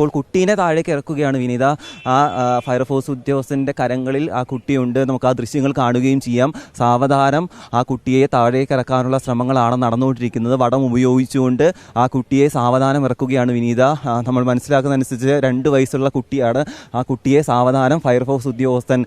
ഇപ്പോൾ കുട്ടീനെ താഴേക്ക് ഇറക്കുകയാണ് വിനീത. ആ ഫയർഫോഴ്സ് ഉദ്യോഗസ്ഥന്റെ കരങ്ങളിൽ ആ കുട്ടിയുണ്ട്. നമുക്ക് ആ ദൃശ്യങ്ങൾ കാണുകയും ചെയ്യാം. സാവധാനം ആ കുട്ടിയെ താഴേക്ക് ഇറക്കാനുള്ള ശ്രമങ്ങളാണ് നടന്നുകൊണ്ടിരിക്കുന്നത്. വടം ഉപയോഗിച്ചുകൊണ്ട് ആ കുട്ടിയെ സാവധാനം ഇറക്കുകയാണ് വിനീത. നമ്മൾ മനസ്സിലാക്കുന്ന അനുസരിച്ച് രണ്ട് വയസ്സുള്ള കുട്ടിയാണ്. ആ കുട്ടിയെ സാവധാനം ഫയർഫോഴ്സ് ഉദ്യോഗസ്ഥൻ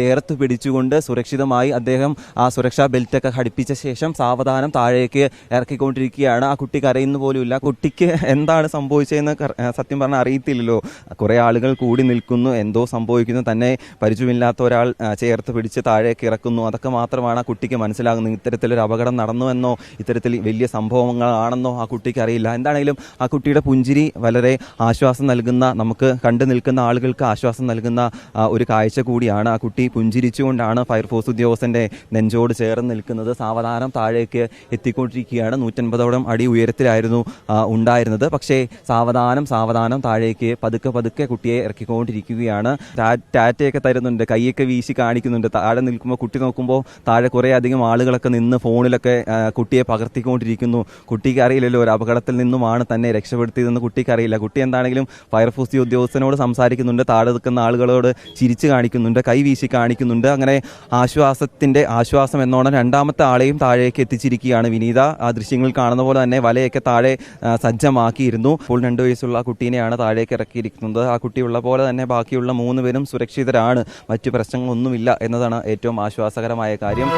ചേർത്ത് പിടിച്ചുകൊണ്ട് സുരക്ഷിതമായി അദ്ദേഹം ആ സുരക്ഷാ ബെൽറ്റൊക്കെ ഘടിപ്പിച്ച ശേഷം സാവധാനം താഴേക്ക് ഇറക്കിക്കൊണ്ടിരിക്കുകയാണ്. ആ കുട്ടി കരയുന്ന പോലുമില്ല. കുട്ടിക്ക് എന്താണ് സംഭവിച്ചതെന്ന് സത്യം പറഞ്ഞാൽ അറിയത്തില്ലല്ലോ. കുറേ ആളുകൾ കൂടി നിൽക്കുന്നു. എന്തോ സംഭവിക്കുന്നു. തന്നെ പരിചയമില്ലാത്ത ഒരാൾ ചേർത്ത് പിടിച്ച് താഴേക്ക് ഇറക്കുന്നു. അതൊക്കെ മാത്രമാണ് ആ കുട്ടിക്ക് മനസ്സിലാകുന്നത്. ഇത്തരത്തിലൊരു അപകടം നടന്നുവെന്നോ ഇത്തരത്തിൽ വലിയ സംഭവങ്ങളാണെന്നോ ആ കുട്ടിക്ക് അറിയില്ല. എന്താണെങ്കിലും ആ കുട്ടിയുടെ പുഞ്ചിരി വളരെ ആശ്വാസം നൽകുന്ന നമുക്ക് കണ്ടു നിൽക്കുന്ന ആളുകൾക്ക് ആശ്വാസം നൽകുന്ന ഒരു കാഴ്ച കൂടിയാണ് ആ കുട്ടി പുഞ്ചിരിച്ചുകൊണ്ടാണ് ഫയർഫോഴ്സ് ഉദ്യോഗസ്ഥന്റെ നെഞ്ചോട് ചേർന്ന് നിൽക്കുന്നത്. സാവധാനം താഴേക്ക് എത്തിക്കൊണ്ടിരിക്കുകയാണ്. നൂറ്റൻപതോളം അടി ഉയരത്തിലായിരുന്നു ഉണ്ടായിരുന്നത്. പക്ഷേ സാവധാനം സാവധാനം താഴേക്ക് പതുക്കെ പതുക്കെ കുട്ടിയെ ഇറക്കിക്കൊണ്ടിരിക്കുകയാണ്. ടാറ്റയൊക്കെ തരുന്നുണ്ട്. കൈയൊക്കെ വീശി കാണിക്കുന്നുണ്ട്. താഴെ നിൽക്കുമ്പോൾ കുട്ടി നോക്കുമ്പോൾ താഴെ കുറേ അധികം ആളുകളൊക്കെ നിന്ന് ഫോണിലൊക്കെ കുട്ടിയെ പകർത്തിക്കൊണ്ടിരിക്കുന്നു. കുട്ടിക്ക് അറിയില്ലല്ലോ ഒരു അപകടത്തിൽ നിന്നുമാണ് തന്നെ രക്ഷപ്പെടുത്തിയതെന്ന് കുട്ടിക്ക് അറിയില്ല. കുട്ടി എന്താണെങ്കിലും ഫയർഫോഴ്സ് ഉദ്യോഗസ്ഥനോട് സംസാരിക്കുന്നുണ്ട്. താഴെ നിൽക്കുന്ന ആളുകളോട് ചിരിച്ചു കാണിക്കുന്നുണ്ട്. കൈ വീശി കാണിക്കുന്നുണ്ട്. അങ്ങനെ ആശ്വാസത്തിന്റെ ആശ്വാസം എന്നോണം രണ്ടാമത്തെ ആളെയും താഴേക്ക് എത്തിച്ചിരിക്കുകയാണ് വിനീത. ആ ദൃശ്യങ്ങൾ കാണുന്ന പോലെ തന്നെ വലയൊക്കെ താഴെ സജ്ജമാക്കിയിരുന്നു. ഇപ്പോൾ രണ്ടു വയസ്സുള്ള കുട്ടീനെയാണ് താഴേക്ക് ഇറക്കിയിരിക്കുന്നത്. ആ കുട്ടിയുള്ള പോലെ തന്നെ ബാക്കിയുള്ള മൂന്ന് പേരും സുരക്ഷിതരാണ്. മറ്റു പ്രശ്നങ്ങളൊന്നുമില്ല എന്നതാണ് ഏറ്റവും ആശ്വാസകരമായ കാര്യം.